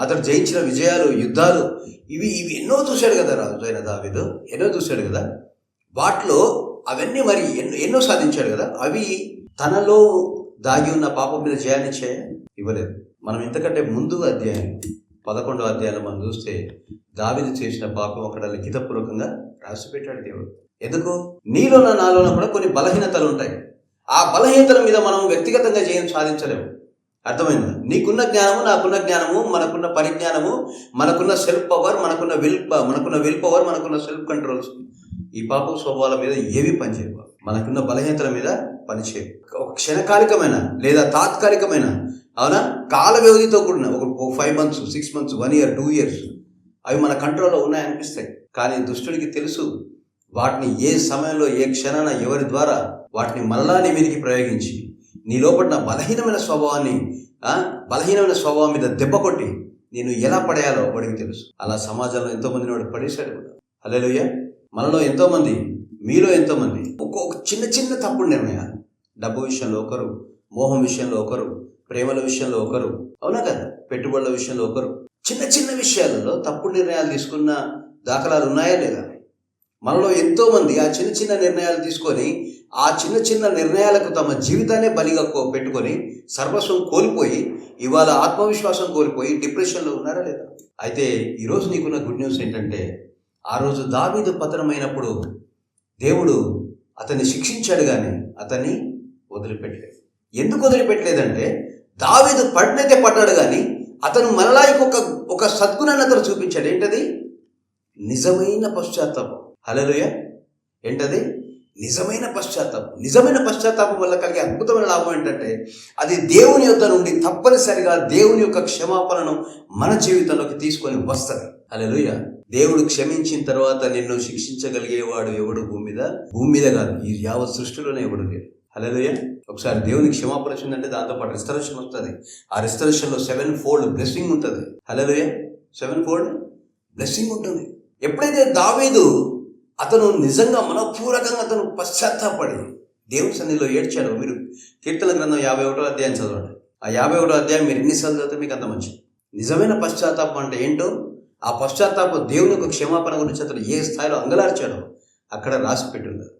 అతడు జయించిన విజయాలు యుద్ధాలు ఇవి ఇవి ఎన్నో చూశాడు కదా రాజు అయిన ఎన్నో చూశాడు కదా. వాటిలో అవన్నీ మరి ఎన్నో ఎన్నో సాధించాడు కదా. అవి తనలో దాగి ఉన్న పాపం మీద జయాన్ని చేయ ఇవ్వలేదు. మనం ఇంతకంటే ముందు అధ్యాయం పదకొండవ అధ్యాయంలో మనం చూస్తే దావిది చేసిన పాపం అక్కడ లిఖితపూర్వకంగా రాసిపెట్టాడు దేవుడు. ఎందుకు? నీలోన నాలోన కూడా కొన్ని బలహీనతలు ఉంటాయి. ఆ బలహీనతల మీద మనం వ్యక్తిగతంగా జయం సాధించలేము. అర్థమైందా? నీకున్న జ్ఞానము నాకున్న జ్ఞానము మనకున్న పరిజ్ఞానము మనకున్న సెల్ఫ్ పవర్ మనకున్న విల్ మనకున్న విల్ పవర్ మనకున్న సెల్ఫ్ కంట్రోల్స్ ఈ పాప స్వభావాల మీద ఏవి పనిచేయవు మనకున్న బలహీనతల మీద పనిచేయవు ఒక క్షణకాలికమైన లేదా తాత్కాలికమైన అవునా? కాల వ్యవధితో కూడిన ఒక five months six months one year two years అవి మన కంట్రోల్లో ఉన్నాయనిపిస్తాయి. కానీ దుష్టుడికి తెలుసు వాటిని ఏ సమయంలో ఏ క్షణాన ఎవరి ద్వారా వాటిని మరలా నీ మీదకి ప్రయోగించి నీ లోపల బలహీనమైన స్వభావాన్ని బలహీనమైన స్వభావం మీద దెబ్బ కొట్టి నేను ఎలా పడేయాలో వాడికి తెలుసు. అలా సమాజంలో ఎంతోమంది వాడు పడేశాడు కూడా. అలెలుయ్య మనలో ఎంతోమంది మీలో ఎంతోమంది ఒక్కొక్క చిన్న చిన్న తప్పుడు నిర్ణయాలు. డబ్బు విషయంలో ఒకరు మోహం విషయంలో ఒకరు ప్రేమల విషయంలో ఒకరు అవునా కదా? పెట్టుబడుల విషయంలో ఒకరు. చిన్న చిన్న విషయాలలో తప్పుడు నిర్ణయాలు తీసుకున్న దాఖలాలు ఉన్నాయా లేదా? మనలో ఎంతో మంది ఆ చిన్న చిన్న నిర్ణయాలు తీసుకొని ఆ చిన్న చిన్న నిర్ణయాలకు తమ జీవితాన్నే బలిగా కో- పెట్టుకొని సర్వస్వం కోల్పోయి ఇవాళ ఆత్మవిశ్వాసం కోల్పోయి డిప్రెషన్లో ఉన్నారా లేదా? అయితే ఈరోజు నీకున్న గుడ్ న్యూస్ ఏంటంటే ఆ రోజు దావీదు పతనమైనప్పుడు దేవుడు అతన్ని శిక్షించాడు కానీ అతన్ని వదిలిపెట్టలేదు. ఎందుకు వదిలిపెట్టలేదంటే దావీదు పడినైతే పడ్డాడు కానీ అతను మరలా ఇంకొక ఒక సద్గుణాన్ని అతను చూపించాడు. ఏంటది? నిజమైన పశ్చాత్తాపం. హలోయ ఏంటది? నిజమైన పశ్చాత్తాపం. నిజమైన పశ్చాత్తాపం వల్ల కలిగే అద్భుతమైన లాభం ఏంటంటే అది దేవుని యొక్క నుండి తప్పనిసరిగా దేవుని యొక్క క్షమాపణను మన జీవితంలోకి తీసుకొని వస్తుంది. హలోయ దేవుడు క్షమించిన తర్వాత నిన్ను శిక్షించగలిగేవాడు ఎవడు? భూమి మీద? భూమి మీద కాదు ఈ యావత్ సృష్టిలోనే ఎవడు లేడు. హలోయ ఒకసారి దేవునికి క్షమాపణ వచ్చిందంటే దాంతో పాటు రిస్టరేషన్ వస్తుంది. ఆ రిస్టరేషన్లో సెవెన్ ఫోల్డ్ బ్లెస్సింగ్ ఉంటుంది. హలోయ సెవెన్ ఫోల్డ్ బ్లెస్సింగ్ ఉంటుంది. ఎప్పుడైతే దావీదు అతను నిజంగా మనపూర్వకంగా అతను పశ్చాత్తాపడి దేవుని సన్నిధిలో ఏడ్చాడు. మీరు కీర్తన గ్రంథం యాభై ఒకటో అధ్యాయం చదవండి. ఆ యాభై ఒకటో అధ్యాయం మీరు ఎన్నిసార్లు చదివితే మీకు అంత మంచి నిజమైన పశ్చాత్తాపం అంటే ఏంటో ఆ పశ్చాత్తాపం దేవుని యొక్క క్షమాపణ గురించి అతను ఏ స్థాయిలో అంగలార్చాడో అక్కడ రాసి ఉన్నారు